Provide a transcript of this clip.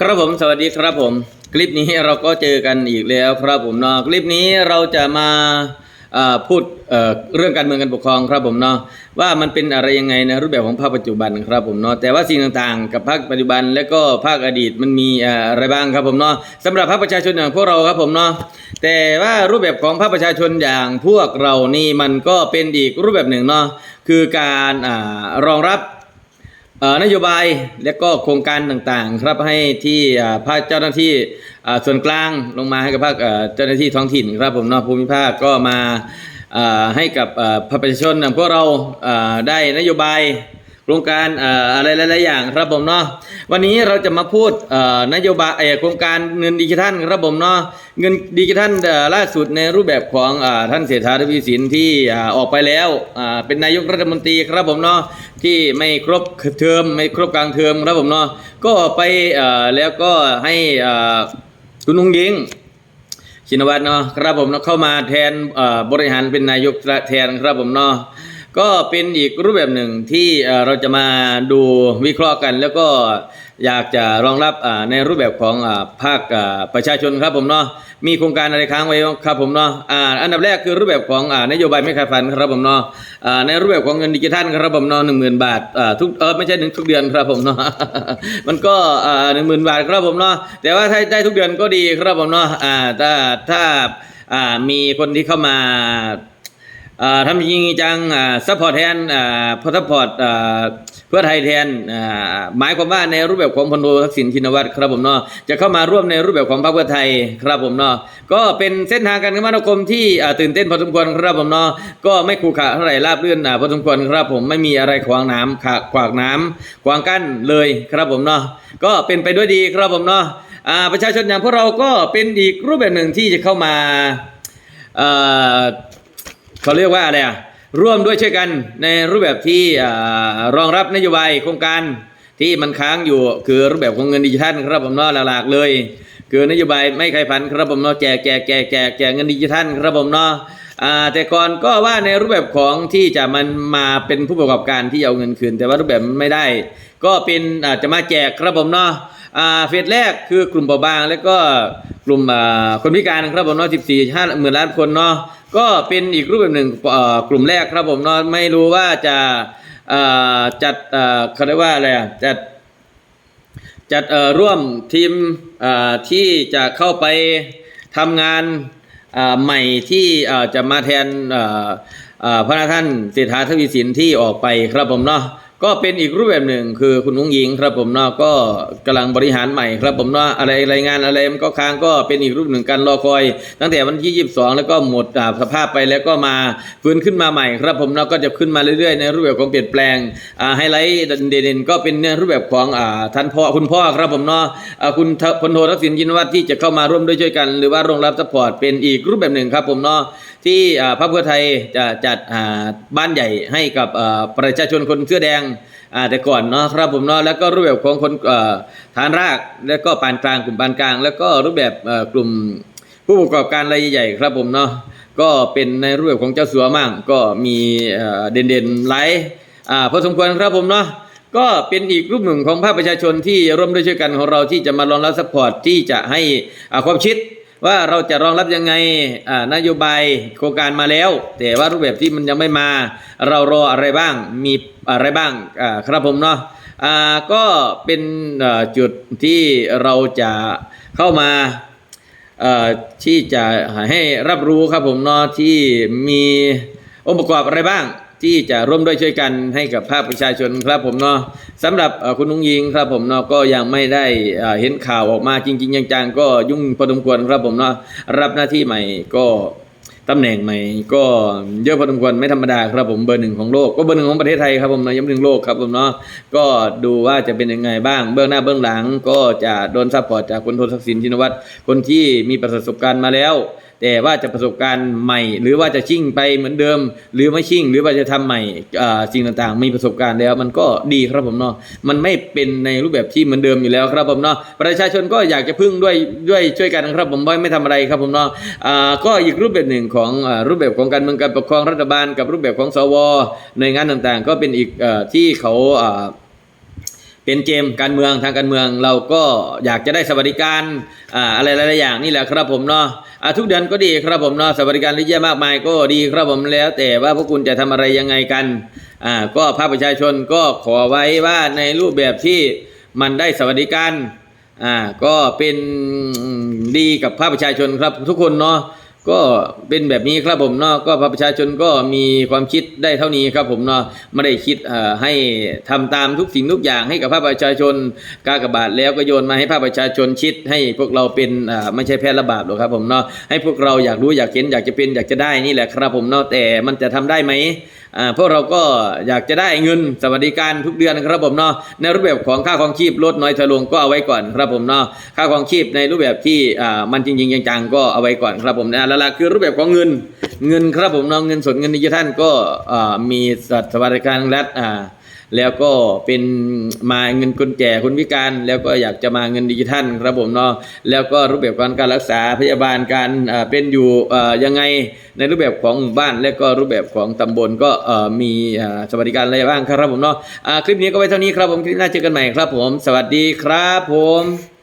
ครับผมสวัสดีครับผม คลิปนี้เราก็เจอกันอีกแล้วครับผมเนาะคลิปนี้เราจะมาพูดเรื่องการเมืองการปกครองครับผมเนาะว่ามันเป็นอะไรยังไงในรูปแบบของภาคปัจจุบันครับผมเนาะแต่ว่าสิ่งต่างๆ กับภาคปัจจุบัน และก็ภาคอดีตมันมีอะไรบ้างครับผมเนาะสำหรับภาคประชาชนอย่างพวกเราครับผมเนาะแต่ว่ารูปแบบของภาคประชาชนอย่างพวกเรานี่มันก็เป็นอีกรูปแบบหนึ่งเนาะคือการรองรับ นโยบายและก็โครงการต่างๆ ครับให้ที่อ่าภาคเจ้าหน้าที่ส่วนกลางลงมาให้กับภาคเจ้าหน้าที่ท้องถิ่นครับผมนอกภูมิภาคก็มาให้กับประชาชนอย่างพวกเราได้นโยบาย โครงการอะไรหลายๆอย่างครับผมเนาะวันนี้เราจะมาพูดนโยบายโครงการเงินดิจิทัลครับผมเนาะเงินดิจิทัลล่าสุดในรูปแบบของอท่านเศรษฐาทวีสินที่ออกไปแล้วเป็นนายกรัฐมนตรีครับผมเนาะที่ไม่ครบเทอมไม่ครบกลางเทอมครับผมเนาะก็ไปแล้วก็ให้คุณนุงยิงชินวัตรเนาะครับผมเนาะเข้ามาแทนบริหารเป็นนายกแทนครับผมเนาะ ก็เป็นอีกรูปแบบหนึ่งที่เราจะมาดูวิเคราะห์กัน แล้วก็อยากจะรองรับในรูปแบบของภาคประชาชนครับผมเนาะมีโครงการอะไรค้างไว้ครับผมเนาะอันดับแรกคือรูปแบบของนโยบายไม่ขาดฝันครับผมเนาะในรูปแบบของเงินดิจิทัลครับผมเนาะหนึ่งหมื่นบาททุกเออไม่ใช่หนึ่งทุกเดือนครับผมเนาะมันก็หนึ่งหมื่นบาทครับผมเนาะแต่ว่าถ้าได้ทุกเดือนก็ดีครับผมเนาะถ้าถ้ามีคนที่เข้ามา อ่าทำจริงจังอ่าซัพพอร์ตแทนอ่าพอซัพพอร์ตอ่าเพื่อไทยแทนอ่าหมายความว่าในรูปแบบของพลโททักษิณชินวัตรครับผมเนาะจะเข้ามาร่วมในรูปแบบของพรรคเพื่อไทยครับผมเนาะก็เป็นเส้นทางการคมนาคมที่อ่าตื่นเต้นพอสมควรครับผมเนาะก็ไม่ขรุขระเท่าไหร่ราบรื่นอ่าพอสมควรครับผมไม่มีอะไรขวางน้ำขะขวางน้ำขวางกั้นเลยครับผมเนาะก็เป็นไปด้วยดีครับผมเนาะอ่าประชาชนอย่างพวกเราก็เป็นอีกรูปแบบหนึ่งที่จะเข้ามาอ่อ เขาเรียกว่าอะไรอะร่วมด้วยช่วยกันในรูปแบบที่รองรับนโยบายโครงการที่มันค้างอยู่คือรูปแบบของเงินดิจิทัลครับผมเนาหลากๆเลย คือนโยบายไม่ใครพันครับผมเนาะแจกแจกแจกแจกแจกเงินดิจิทัลครับผมเนาะอ่าแต่ก่อนก็ว่าในรูปแบบของที่จะมันมาเป็นผู้ประกอบการที่เอาเงินคืน แต่ว่ารูปแบบมันไม่ได้ ก็เป็นอาจจะมาแจกครับผมเนาะอ่าเฟสแรกคือกลุ่มเปราบาง แล้วก็กลุ่มอ่าคนพิการครับผมเนาะ14 5หมื่นล้านคนเนาะก็เป็นอีกรูปแบบหนึ่งอ่กลุ่มแรกครับผมเนาะไม่รู้ว่าจะอ่อจัดเอ่อเขาเรียกว่าอะไรอะจัด จัดร่วมทีมที่จะเข้าไปทำงานใหม่ที่จะมาแทนพระท่านเศรษฐาทวีสินที่ออกไปครับผมเนาะ ก็เป็นอีกรูปแบบหนึ่งคือคุณนุ้งยิงครับผมเนาะก็กำลังบริหารใหม่ครับผมเนาะอะไรรายงานอะไรมันก็ค้างก็เป็นอีกรูปหนึ่งการรอคอย ตั้งแต่วันที่ 22 แล้วก็หมดสภาพไปแล้วก็มาฟื้นขึ้นมาใหม่ครับผมเนาะก็จะขึ้นมาเรื่อยๆ ในรูปแบบของเปลี่ยนแปลงอ่าไฮไลท์เด่นๆก็เป็นในรูปแบบของอ่าท่านพ่อคุณพ่อครับผมเนาะอ่าคุณพลโททักษิณชินวัตรที่จะเข้ามาร่วมด้วยช่วยกัน หรือว่ารองรับสปอร์ตเป็นอีกรูปแบบหนึ่งครับผมเนาะที่พรรคเพื่อไทยจะจัดบ้านใหญ่ให้กับประชาชนคนเสื้อแดง อ่าแต่ก่อนเนาะครับผมเนาะแล้วก็รูปแบบของคนอ่อฐานราก แล้วก็ปานกลางกลุ่มปานกลาง แล้วก็รูปแบบอ่อกลุ่มผู้ประกอบการรายใหญ่ครับผมเนาะก็เป็นในรูปแบบของเจ้าสัวมั่งก็มีเอ่อเด่นๆหลายอ่าพอสมควรครับผมเนาะก็เป็นอีกรูปหนึ่งของภาคประชาชนที่ร่วมด้วยช่วยกันของเราที่จะมารองรับสปอร์ตที่จะให้อาความคิด ว่าเราจะรองรับยังไงนโยบายโครงการมาแล้ว แต่ว่ารูปแบบที่มันยังไม่มา เรารออะไรบ้างมีอะไรบ้างครับผมเนาะก็เป็นจุดที่เราจะเข้ามาที่จะให้รับรู้ครับผมเนาะที่มีองค์ประกอบอะไรบ้าง ที่จะร่วมด้วยช่วยกันให้กับภาคประชาชนครับผมเนาะสำหรับคุณนุ้งยิงครับผมเนาะก็ยังไม่ได้เห็นข่าวออกมาจริง ๆ จังๆก็ยุ่งพอสมควรครับผมเนาะรับหน้าที่ใหม่ก็ตำแหน่งใหม่ก็เยอะพอสมควรไม่ธรรมดาครับผมเบอร์หนึ่งของโลกก็เบอร์หนึ่งของประเทศไทยครับผมเนาะย้ำถึงโลกครับผมเนาะก็ดูว่าจะเป็นยังไงบ้างเบื้องหน้าเบื้องหลังก็จะโดนซัพพอร์ตจากคนโททักษิณชินวัตรคนที่มีประสบการณ์มาแล้ว แต่ว่าจะประสบการณ์ใหม่ หรือว่าจะชิ่งไปเหมือนเดิม หรือไม่ชิ่ง หรือว่าจะทำใหม่สิ่งต่างๆ มีประสบการณ์แล้ว มันก็ดีครับผมเนาะมันไม่เป็นในรูปแบบที่เหมือนเดิมอยู่แล้วครับผมเนาะประชาชนก็อยากจะพึ่งด้วยด้วยช่วยกันครับผมไม่ไม่ทำอะไรครับผมเนาะก็อีกรูปแบบหนึ่งของรูปแบบของการเมืองการปกครองรัฐบาล กับรูปแบบของสวหน่วยงานต่างๆ ก็เป็นอีกที่เขา เป็นเกมการเมืองทางการเมือง เราก็อยากจะได้สวัสดิการอ่าอะไรหลายๆอย่างนี่แหละครับผมเนาะอ่าทุกเดือนก็ดีครับผมเนาะสวัสดิการเยอะมากมายก็ดีครับผมแล้ว แต่ว่าพวกคุณจะทำอะไรยังไงกันอ่าก็ภาคประชาชนก็ขอไว้ว่าในรูปแบบที่มันได้สวัสดิการอ่าก็เป็นดีกับภาคประชาชนครับทุกคนเนาะ ก็เป็นแบบนี้ครับผมเนาะก็ประชาชนก็มีความคิดได้เท่านี้ครับผมเนาะไม่ได้คิดเอ่อให้ทำตามทุกสิ่งทุกอย่างให้กับภาคประชาชนกากบาทแล้วก็โยนมาให้ภาคประชาชนชิด ให้พวกเราเป็นอ่าไม่ใช่แพร่ระบาดหรอกครับผมเนาะให้พวกเราอยากรู้อยากเห็นอยากจะเป็นอยากจะได้นี่แหละครับผมเนาะแต่มันจะทำได้ไหม พวกเราก็อยากจะได้เงินสวัสดิการทุกเดือนครับผมเนาะในรูปแบบของค่าของชีพลดน้อยถอยลงก็เอาไว้ก่อนครับผมเนาะค่าของชีพในรูปแบบที่อ่ามันจริงๆจังๆก็เอาไว้ก่อนครับผมนะแล้วล่ะคือรูปแบบของเงินเงินครับผมเนาะเงินสดเงินดิจิทัลก็อ่ามีสวัสดิการรัฐอ่า แล้วก็เป็นมาเงินคนแก่คนพิการ แล้วก็อยากจะมาเงินดิจิทัลครับผมเนาะแล้วก็รูปแบบการการรักษาพยาบาลการเป็นอยู่ยังไงในรูปแบบของหมู่บ้าน และก็รูปแบบของตำบลก็มีสวัสดิการอะไรบ้างครับผมเนาะคลิปนี้ก็ไว้เท่านี้ครับผมคลิปหน้าเจอกันใหม่ครับผม สวัสดีครับผม